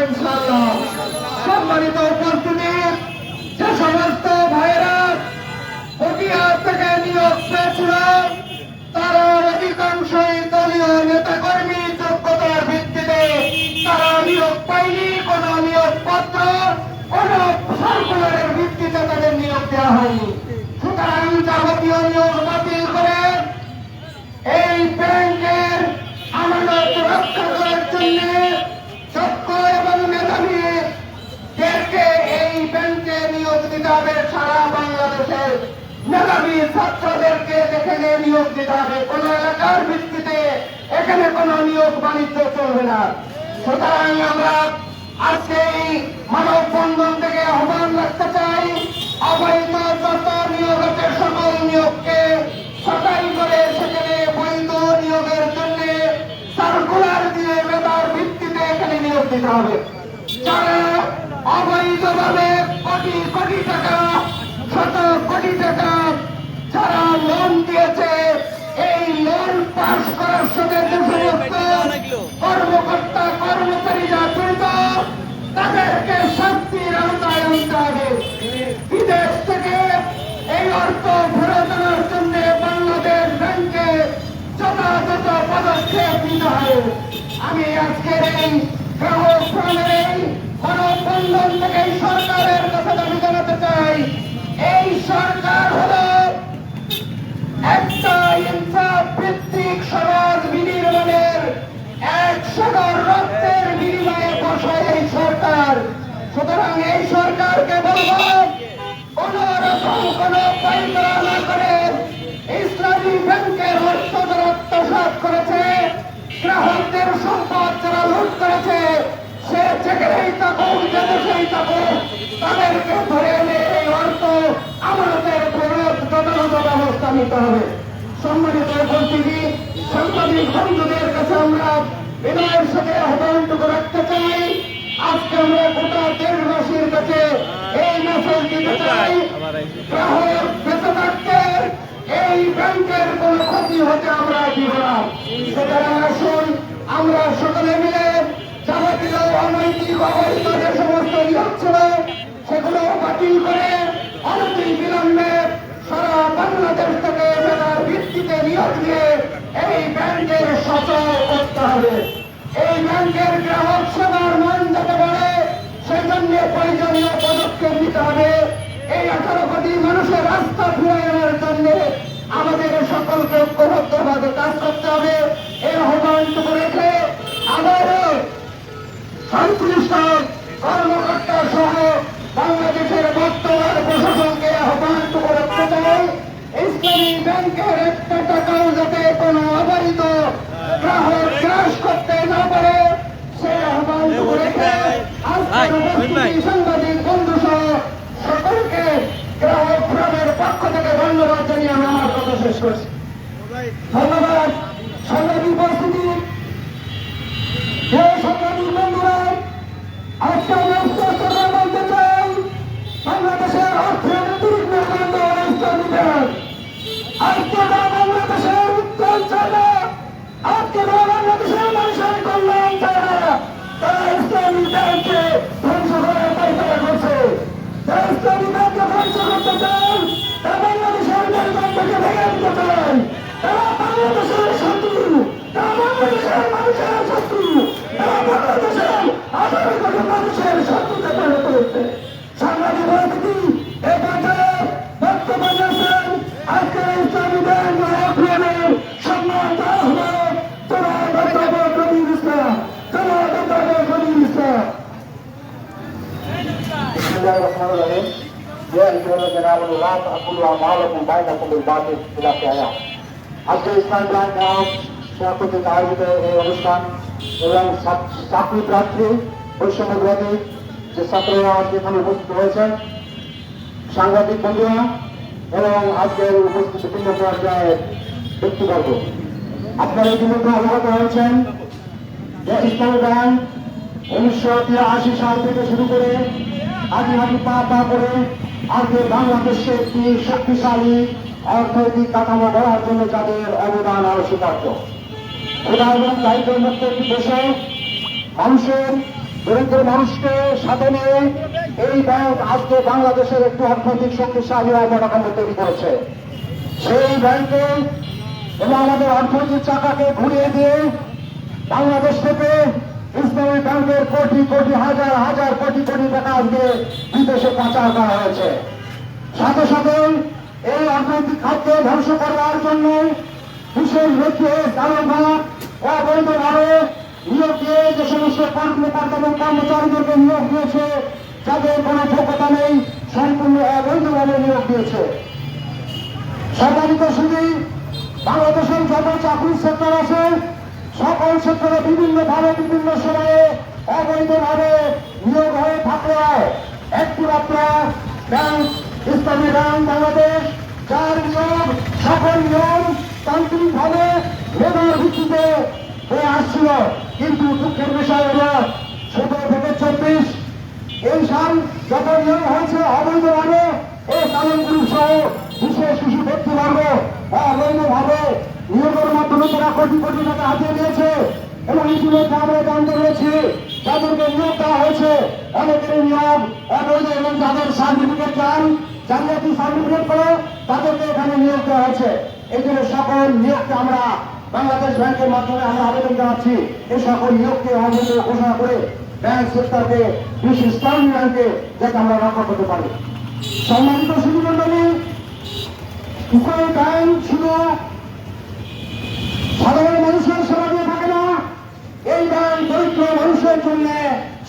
ইনশাআল্লাহ সম্মানিত উপস্থিতি দিতে সারা বাংলাদেশের মেধাবী ছাত্রদেরকে এখানে নিয়োগ দিতে হবে। কোন এলাকার ভিত্তিতে এখানে কোন নিয়োগ বাণিজ্য চলবে না। সুতরাং আমরা আজকে এই মানব বন্ধন থেকে আহ্বান রাখতে চাই, অবৈধ যত সকল নিয়োগকে সরকারি করে সেখানে বৈধ নিয়োগের জন্য সার্কুলার দিয়ে মেধার ভিত্তিতে এখানে নিয়োগ দিতে হবে। যারা অবৈধভাবে কোটি কোটি টাকা, শত কোটি টাকা যারা লোন দিয়েছে, এই লোন পাস করার সাথে যে সমস্ত কর্মকর্তা কর্মচারীরা জড়িত তাদেরকে শাস্তির আওতায় আনতে হবে। বিদেশ থেকে এই অর্থ ফেরত আনার জন্য বাংলাদেশ ব্যাংকে যথাযথ পদক্ষেপ নিতে হবে। আমি আজকের এই গ্রাহক ফোরামের এই গণবন্ধন থেকে সরকারের কাছে দাবি চাই। এই সরকার হলো এক সাগর রক্তের বিনিময়ে বসে এই সরকার। সুতরাং এই সরকারকে বলব, কোন রকম কোন ইসলামী ব্যাংকের অর্থ যারা আত্মসাৎ করেছে গ্রাহকদের সম্পদ যারা লুট করেছে সে যেখানেই থাকুক যে থাকুক তাদেরকে ধরে এনে এই অর্থ আমাদের যথাযথ ব্যবস্থা নিতে হবে। সম্মানিত উপস্থিতি সাংবাদিক বন্ধুদের কাছে আমরা বিনয়ের সাথে আহ্বানটুকু রাখতে চাই। আজকে আমরা গোটা দেশবাসীর কাছে এই মেসেজ দিতে চাই গ্রাহক বেঁচে থাকতে এই ব্যাংকের কোন ক্ষতি হতে আমরা দিব না। সুতরাং আসুন আমরা সকলে মিলে যাবতীয় অনৈতিক অবৈধ যে সমস্ত নিয়োগ ছিল সেগুলো বাতিল করে অনতি বিলম্বে সারা বাংলাদেশ থেকে মেধার ভিত্তিতে নিয়োগ দিয়ে এই ব্যাংকের সচল করতে হবে। এই ব্যাংকের গ্রাহক সেবার মান যাতে বাড়ে সেই জন্য প্রয়োজনীয় পদক্ষেপ নিতে হবে। এই আঠারো কোটি মানুষের রাস্তা ফিরে আনার জন্য আমাদের সকলকে ঐক্যবদ্ধভাবে কাজ করতে হবে। এই আহ্বানটুকু রেখে আবারও সংশ্লিষ্ট কর্মকর্তা সহ বাংলাদেশের বর্তমান প্রশাসনকে আহ্বানটুকু রাখতে চাই। ইসলামী ব্যাংকের একটা টাকাও যাতে কোনো অবৈধ গ্রাহক গ্রাস করতে না পারে সেই আহ্বানটুকু রেখে করতে তারা বাংলাদেশের মেরুদণ্ডকে ভেঙে দিতে চায় তারা সাংবাদিক ايها الذين امنوا لا تاكلوا اموالكم بينكم بالباطل الى قيام আজকে ইসলাম ব্যাংক হাউস কর্তৃক আয়োজিত এই অনুষ্ঠান এবং ছাত্র- চাকরি প্রার্থী বৈষম্য বিরোধী যে ছাত্ররা আজকে এখানে উপস্থিত হয়েছেন সাংবাদিক বন্ধুরা এবং আজকের উপস্থিত বিভিন্ন পর্যায়ের ব্যক্তিবর্গ আপনারা ইতিমধ্যে অবগত হয়েছেন যে ইসলামী ব্যাংক উনিশশো তিরাশি সাল থেকে শুরু করে হাঁটি হাঁটি পা পা করে আজকে বাংলাদেশকে একটি শক্তিশালী অর্থনৈতিক কাঠামো গড়ার জন্য যাদের অবদান অনস্বীকার্য খোদা এবং দায়িত্বের মধ্যে একটি দেশে মানুষের, দরিদ্র মানুষকে সাথে নিয়ে এই ব্যাংক আজকে বাংলাদেশের একটি অর্থনৈতিক শক্তিশালী অবকাঠামো তৈরি করেছে। সেই ব্যাংকে এবং আমাদের অর্থনৈতিক চাকাকে ঘুরিয়ে দিয়ে বাংলাদেশ থেকে ইসলামী ব্যাংকের কোটি কোটি, হাজার হাজার কোটি কোটি টাকা আজকে বিদেশে পাচার করা হয়েছে। সাথে সাথে এই অর্থনৈতিক খাতকে ধ্বংস করবার জন্য বিশেষ ব্যক্তি দারোগা অবৈধভাবে নিয়োগ দিয়ে যে সমস্ত কর্মকর্তা এবং কর্মচারীদেরকে নিয়োগ দিয়েছে, যাদের কোনো যোগ্যতা নেই, সম্পূর্ণ অবৈধভাবে নিয়োগ দিয়েছে। সরকারিত শুধু বাংলাদেশের যত চাকরির সেক্টর আছে সকল বিভিন্ন ভাবে, বিভিন্ন সময়ে অবৈধভাবে নিয়োগ হয়ে থাকলেও একটি মাত্র ব্যাংক, ইসলামী ব্যাংক বাংলাদেশ, যার নিয়োগ, সকল নিয়ম তান্ত্রিক ভাবে মেধার ভিত্তিতে হয়ে আসছিল। কিন্তু দুঃখের বিষয় হলো, সতেরো থেকে চব্বিশ, এই সাল যত নিয়ম হয়েছে অবৈধভাবে, এই কালন গ্রুপ সহ বিশেষ কিছু ব্যক্তিবর্গ অবৈধভাবে নিয়োগের মাধ্যমে তারা কোটি কোটি টাকা হাতিয়ে নিয়েছে এবং হয়েছে অনেকের নিয়োগ অবৈধ এবং যাদের সার্টিফিকেট চান জালিয়াতি সার্টিফিকেট করে তাদেরকে এখানে নিয়োগ হয়েছে। এই জন্য সকল নিয়োগকে আমরা বাংলাদেশ ব্যাংকের মাধ্যমে আমরা আবেদন জানাচ্ছি। এই সকল করে ব্যাংক সেক্টরকে, বিশেষ ইসলামী আমরা রক্ষা করতে পারি। সম্মানিত শুধু মন্ডলী ইসলামী ব্যাংক শুধু সাধারণ মানুষের সেবা দিয়ে থাকে না। এই ব্যাংক দরিদ্র মানুষের জন্য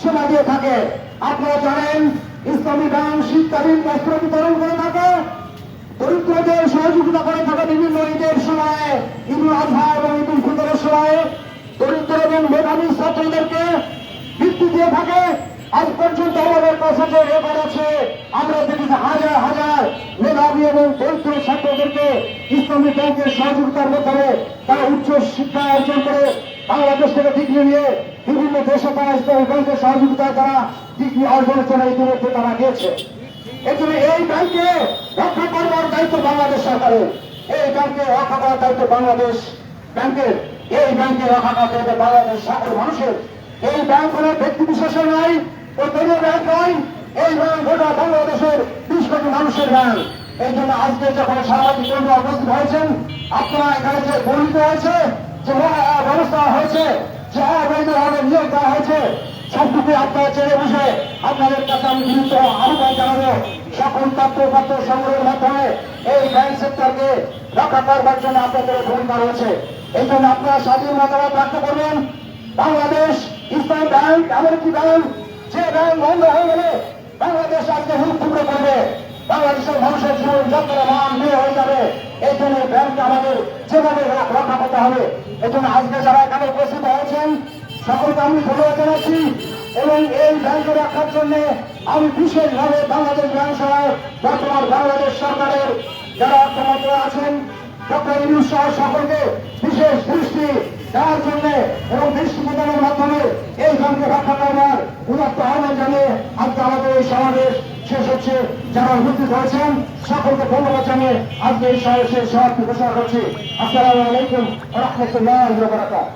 সেবা দিয়ে থাকে। আপনারা জানেন, ইসলামী ব্যাংক শীতকালীন বস্ত্র বিতরণ করে থাকে। দরিদ্রদের সহযোগিতা করে থাকে বিভিন্ন ঈদের সময়ে ঈদুল আজহা এবং ঈদুল ফিতরের সময়ে। দরিদ্র এবং মেধাবী ছাত্রদেরকে বৃত্তি দিয়ে থাকে। আজ পর্যন্ত আমাদের কাছে রেকর্ড আছে, আমরা দেখেছি হাজার হাজার মেধাবী এবং দরিদ্র ছাত্রদেরকে ইসলামী ব্যাংকের সহযোগিতার মাধ্যমে তারা উচ্চ শিক্ষা অর্জন করে বাংলাদেশ থেকে ডিগ্রি নিয়ে বিভিন্ন দেশে তারা ইসলামী ব্যাংকের সহযোগিতায় তারা ডিগ্রি অর্জনের জন্য ইতিমধ্যে তারা গিয়েছে। এজন্য এই ব্যাংকে রক্ষা করবার দায়িত্ব বাংলাদেশ সরকারের। এই ব্যাংকে রক্ষা করার দায়িত্ব বাংলাদেশ ব্যাংকের। এই ব্যাংকে রক্ষা করতে হবে বাংলাদেশ সকল মানুষের। এই ব্যাংক কোনো ব্যক্তি বিশেষের নয় ও দলীয় ব্যাংক নয়, এই ব্যাংক গোটা বাংলাদেশের বিশ কোটি মানুষের ব্যাংক। এই জন্য আজকে যখন কেন্দ্র উপস্থিত হয়েছেন, আপনারা এখানে যে বর্ণিত হয়েছে, যে মহা- ব্যবস্থা হয়েছে, যে অবৈধভাবে নিয়োগ দেওয়া হয়েছে সবটুকু আপনারা চেয়ে বসে আপনাদের কাছে আমি গুরুত্ব আহ্বান জানাব। সকল তত্ত্ব পত্র সংগ্রহের মাধ্যমে এই ব্যাংক সেক্টরকে রক্ষা করবার জন্য আপনাদের ভূমিকা রয়েছে। এই জন্য আপনারা স্বাধীন মতামত ব্যক্ত করবেন। বাংলাদেশ ইসলাম ব্যাংক এমন একটি ব্যাংক, যে ব্যাংক বন্ধ হয়ে গেলে বাংলাদেশ আজকে হুক টুকরো করবে। বাংলাদেশের মানুষের জীবন যাত্রা মান নিয়ে হয়ে যাবে। এই জন্য এই ব্যাংককে আমাদের যেভাবে রক্ষা করতে হবে। এই জন্য আজকে যারা এখানে উপস্থিত হয়েছেন, সকলকে আমি ধন্যবাদ জানাচ্ছি এবং এই ব্যাংক রাখার জন্য আমি বিশেষভাবে বাংলাদেশ ব্যাংক সহ বর্তমান বাংলাদেশ সরকারের যারা অর্থমন্ত্রী আছেন, ডক্টর ইউনুস সহ সকলকে বিশেষ দৃষ্টি দেওয়ার জন্য এবং দৃষ্টি প্রদানের মাধ্যমে এই ব্যাংকে রক্ষা করবার উদাত্ত আহ্বান জানিয়ে আজকে আমাদের এই সমাবেশ শেষ হচ্ছে। যারা উপস্থিত হয়েছেন সকলকে ধন্যবাদ জানিয়ে আজকে এই সমাবেশের সমাপ্তি ঘোষণা করছি। আসসালামু আলাইকুম রহমতুল্লাহ